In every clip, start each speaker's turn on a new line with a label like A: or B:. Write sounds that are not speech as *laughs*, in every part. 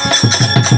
A: Thank you.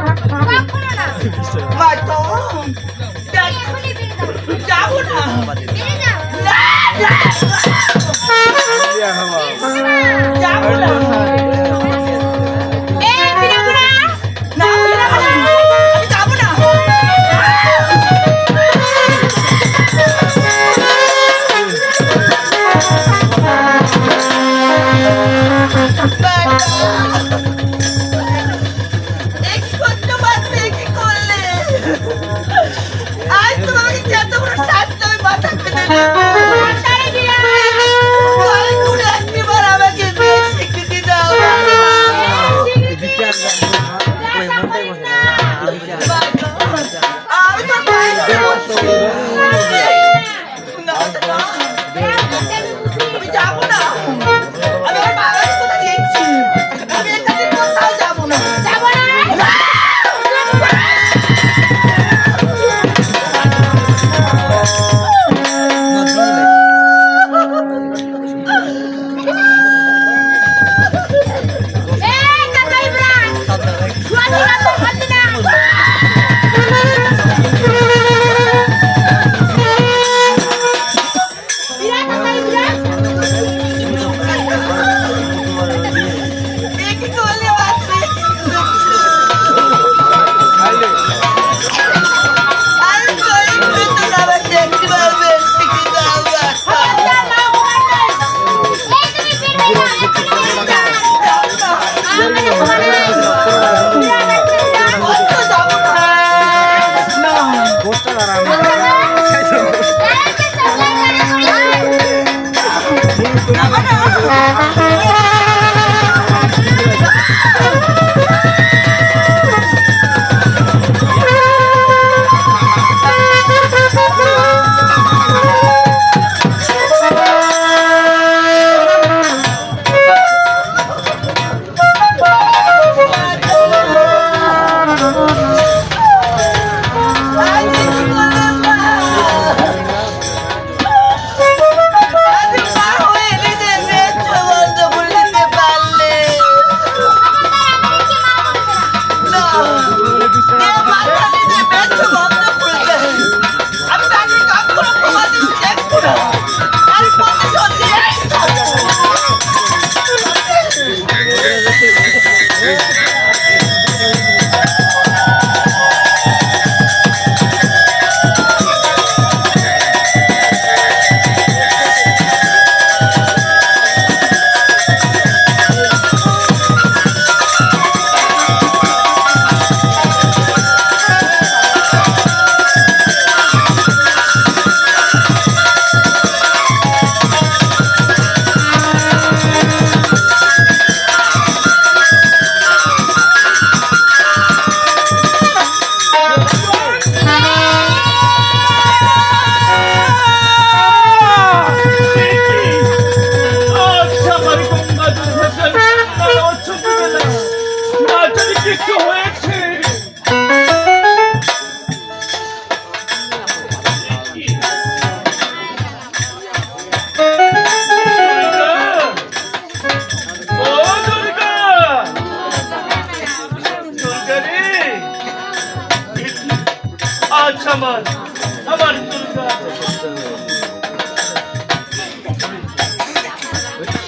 A: আমার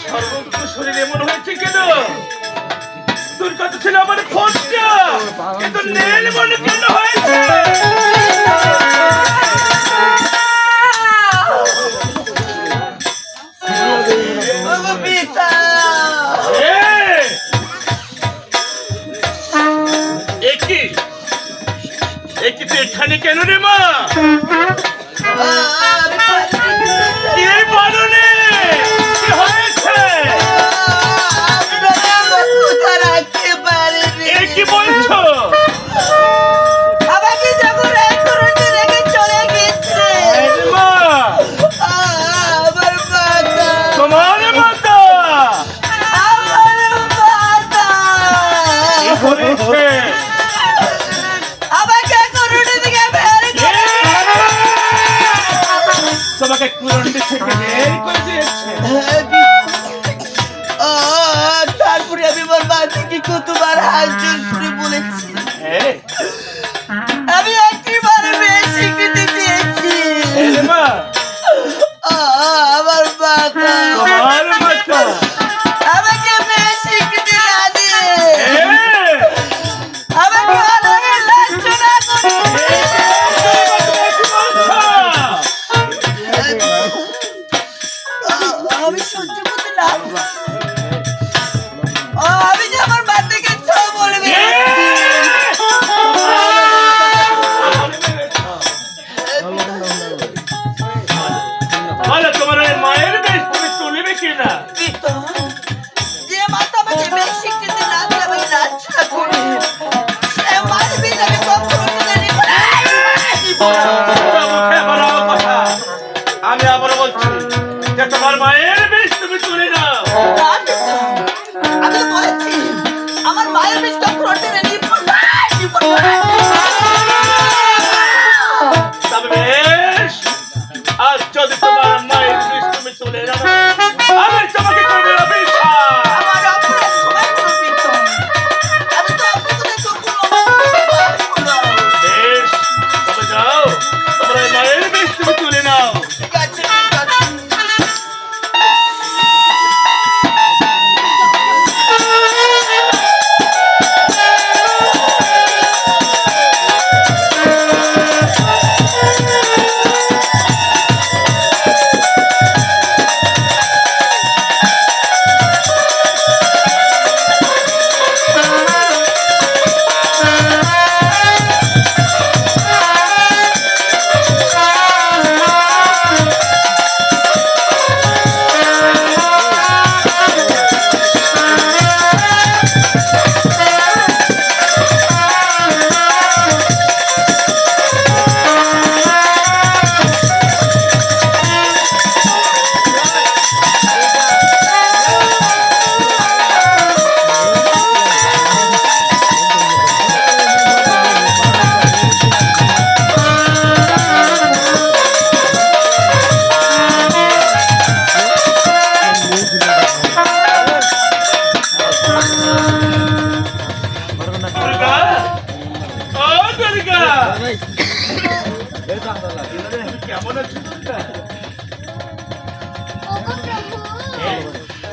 B: সর্বোচ্চ শরীরে মনে হয়েছে কেন তোর কথা ছিল আমার খোঁজটা কিন্তু Kanikanurima. Ah, ah, ah.
A: I'll just না
B: কি
A: তো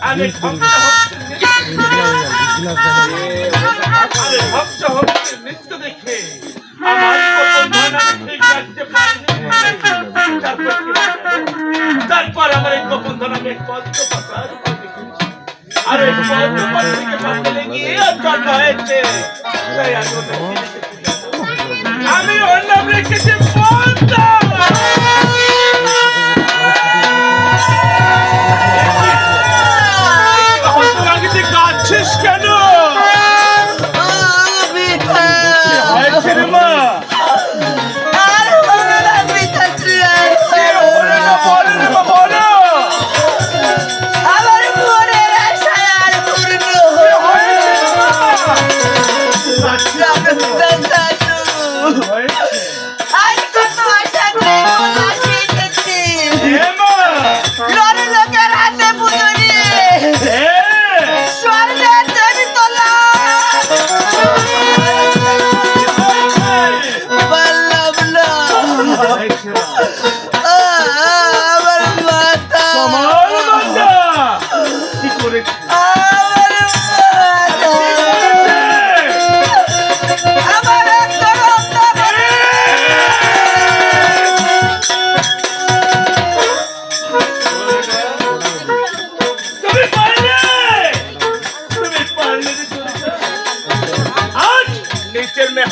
B: আরে
A: ঠকা
B: আরে ভক্ত হচ্ছে নৃত্য আমার তারপর আমার এই ধন আমি কষ্ট পাতার আরে কষ্ট পাতার দিকে অন্য রেখেছি বন্ধ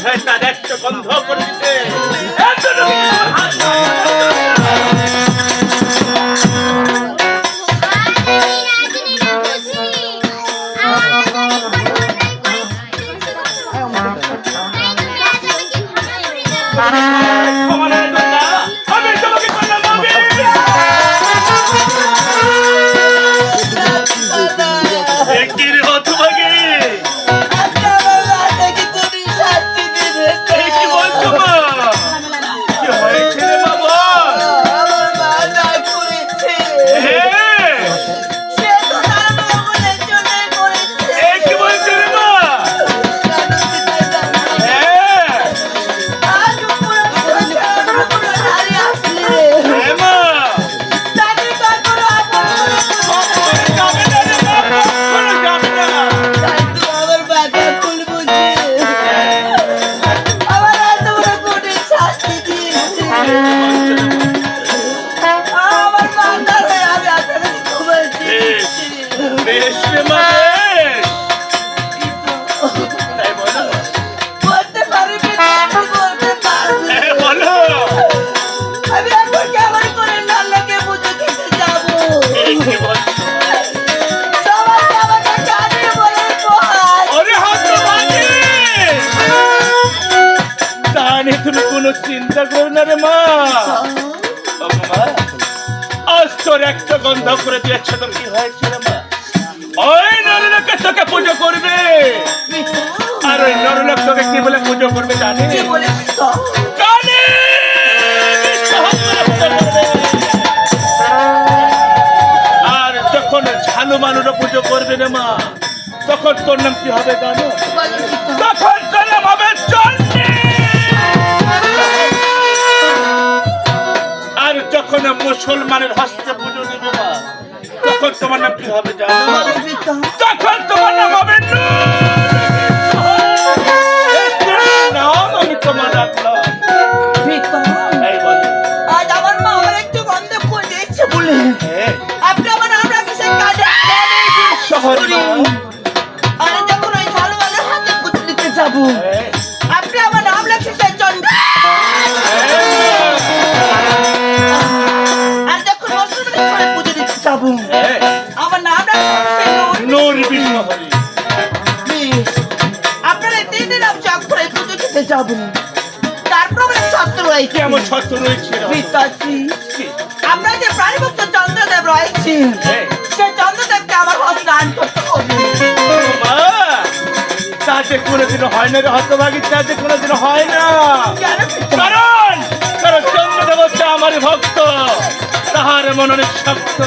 A: ঘন্টা দেখছো বন্ধ করে
B: চিন্তা করো না রে মা। আজ তোর একটা গন্ধ করে দিয়েছে তো কি হয়েছে রে মা? ওই নরলোকে তোকে পুজো করবে। আর ওই নরলোক তোকে কি বলে পুজো করবে জানি করবে। আর যখন ঝালু মানুষও পুজো করবে রে মা তখন তোর নাম কি হবে জানো? তখন যখন মুসলমানের হস্তে পুজো দিব তখন তোমার নাম কি হবে? তখন তোমার নাম হবে নাম আমি তোমার রাখলাম।
A: প্রীতম, যাব। তারপর আমরা শত্রু রয়েছে।
B: কেমন শত্রু রয়েছে?
A: পিতাশ্রী আমরা যে প্রাণীভক্ত চন্দ্রদেব রয়েছি
B: হ্যাঁ,
A: সেই চন্দ্রদেবকে আমার হস্তে স্নান করতে হবে।
B: তাতে কোনোদিনও হয় না রে হতভাগী তাতে কোনোদিনও হয় না? কারণ কারণ চন্দ্রদেব হচ্ছে আমার ভক্ত। তাহার মননে শক্ত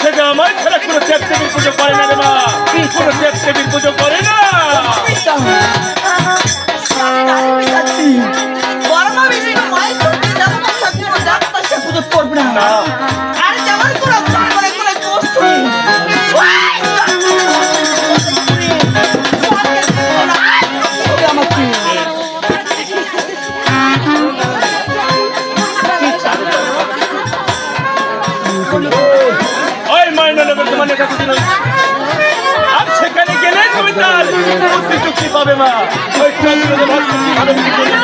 B: সে যে আমার ছাড়া কোনো দেব দেবীর পুজো করে না রে মা। কোনো দেব দেবীর পুজো করে না।
A: সে
C: Thank *laughs* you.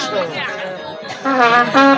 C: কৃষ্ণ